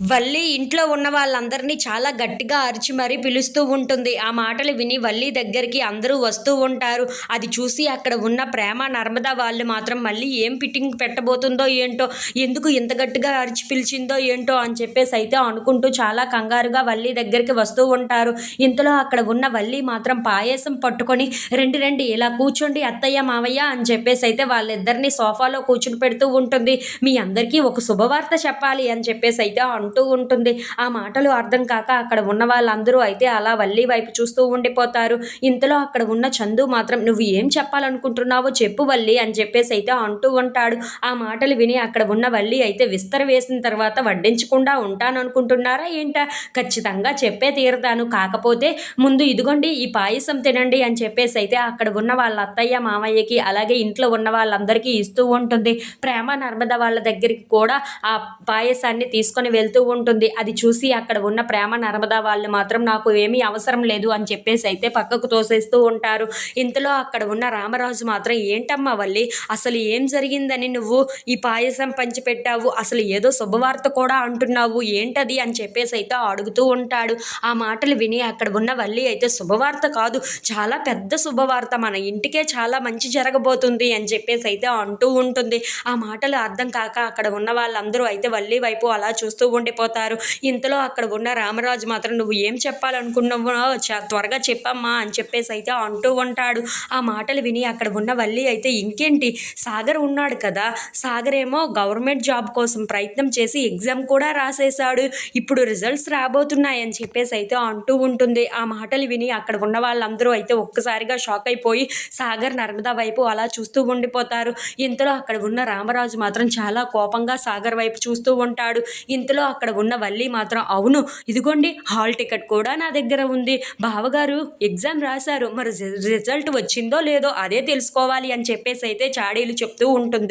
వల్లి ఇంట్లో ఉన్న వాళ్ళందరినీ చాలా గట్టిగా అరిచి మరీ పిలుస్తూ ఉంటుంది. ఆ మాటలు విని వల్లి దగ్గరికి అందరూ వస్తూ ఉంటారు. అది చూసి అక్కడ ఉన్న ప్రేమ నర్మదా వాళ్ళు మాత్రం మళ్ళీ ఏం ఫిట్టింగ్ పెట్టబోతుందో ఏంటో ఎందుకు ఇంత గట్టిగా అరిచి పిలిచిందో ఏంటో అని చెప్పేసి అయితే అనుకుంటూ చాలా కంగారుగా వల్లి దగ్గరికి వస్తూ ఉంటారు. ఇంతలో అక్కడ ఉన్న వల్లి మాత్రం పాయసం పట్టుకొని రెండు రెండు ఇలా కూర్చోండి అత్తయ్య మావయ్య అని చెప్పేసి అయితే వాళ్ళిద్దరిని సోఫాలో కూర్చుని పెడుతూ ఉంటుంది. మీ అందరికీ ఒక శుభవార్త చెప్పాలి అని చెప్పేసి అయితే అంటూ ఉంటుంది. ఆ మాటలు అర్థం కాక అక్కడ ఉన్న వాళ్ళందరూ అయితే అలా వల్లి వైపు చూస్తూ ఉండిపోతారు. ఇంతలో అక్కడ ఉన్న చందు మాత్రం నువ్వు ఏం చెప్పాలనుకుంటున్నావో చెప్పు వల్లి అని చెప్పేసి అయితే అంటూ ఉంటాడు. ఆ మాటలు విని అక్కడ ఉన్న వల్లి అయితే విస్తర వేసిన తర్వాత వడ్డించకుండా ఉంటాను అనుకుంటున్నారా ఏంటా? ఖచ్చితంగా చెప్పే తీరుతాను. కాకపోతే ముందు ఇదిగోండి ఈ పాయసం తినండి అని చెప్పేసి అయితే అక్కడ ఉన్న వాళ్ళ అత్తయ్య మామయ్యకి అలాగే ఇంట్లో ఉన్న వాళ్ళందరికీ ఇస్తూ ఉంటుంది. ప్రేమ నర్మద వాళ్ళ దగ్గరికి కూడా ఆ పాయసాన్ని తీసుకొని వెళ్తూ ఉంటుంది. అది చూసి అక్కడ ఉన్న ప్రేమ నర్మదా వాళ్ళు మాత్రం నాకు ఏమీ అవసరం లేదు అని చెప్పేసి అయితే పక్కకు తోసేస్తూ ఉంటారు. ఇంతలో అక్కడ ఉన్న రామరాజు మాత్రం ఏంటమ్మా వల్లి అసలు ఏం జరిగిందని నువ్వు ఈ పాయసం పంచిపెట్టావు అసలు ఏదో శుభవార్త కూడా అంటున్నావు. ఏంటది? అని చెప్పేసి అయితే అడుగుతూ ఉంటాడు. ఆ మాటలు విని అక్కడ ఉన్న వల్లి అయితే శుభవార్త కాదు చాలా పెద్ద శుభవార్త. మన ఇంటికే చాలా మంచి జరగబోతుంది అని చెప్పేసి అయితే అంటూ ఉంటుంది. ఆ మాటలు అర్థం కాక అక్కడ ఉన్న వాళ్ళందరూ అయితే వల్లి వైపు అలా చూస్తూ ఉండిపోతారు. ఇంతలో అక్కడ ఉన్న రామరాజు మాత్రం నువ్వు ఏం చెప్పాలనుకున్నావో త్వరగా చెప్పమ్మా అని చెప్పేసి అయితే అంటూ ఉంటాడు. ఆ మాటలు విని అక్కడ ఉన్న వల్లి అయితే ఇంకేంటి? సాగర్ ఉన్నాడు కదా. సాగర్ ఏమో గవర్నమెంట్ జాబ్ కోసం ప్రయత్నం చేసి ఎగ్జామ్ కూడా రాసేశాడు. ఇప్పుడు రిజల్ట్స్ రాబోతున్నాయి అని చెప్పేసి అయితే అంటూ ఉంటుంది. ఆ మాటలు విని అక్కడ ఉన్న వాళ్ళందరూ అయితే ఒక్కసారిగా షాక్ అయిపోయి సాగర్ నర్మదా వైపు అలా చూస్తూ ఉండిపోతారు. ఇంతలో అక్కడ ఉన్న రామరాజు మాత్రం చాలా కోపంగా సాగర్ వైపు చూస్తూ ఉంటాడు. ఇంతలో అక్కడ ఉన్న వల్లి మాత్రం అవును ఇదిగోండి హాల్ టికెట్ కూడా నా దగ్గర ఉంది. బావగారు ఎగ్జామ్ రాశారు. మరి రిజల్ట్ వచ్చిందో లేదో అదే తెలుసుకోవాలి అని చెప్పేసి అయితే చాడీలు చెప్తూ ఉంటుంది.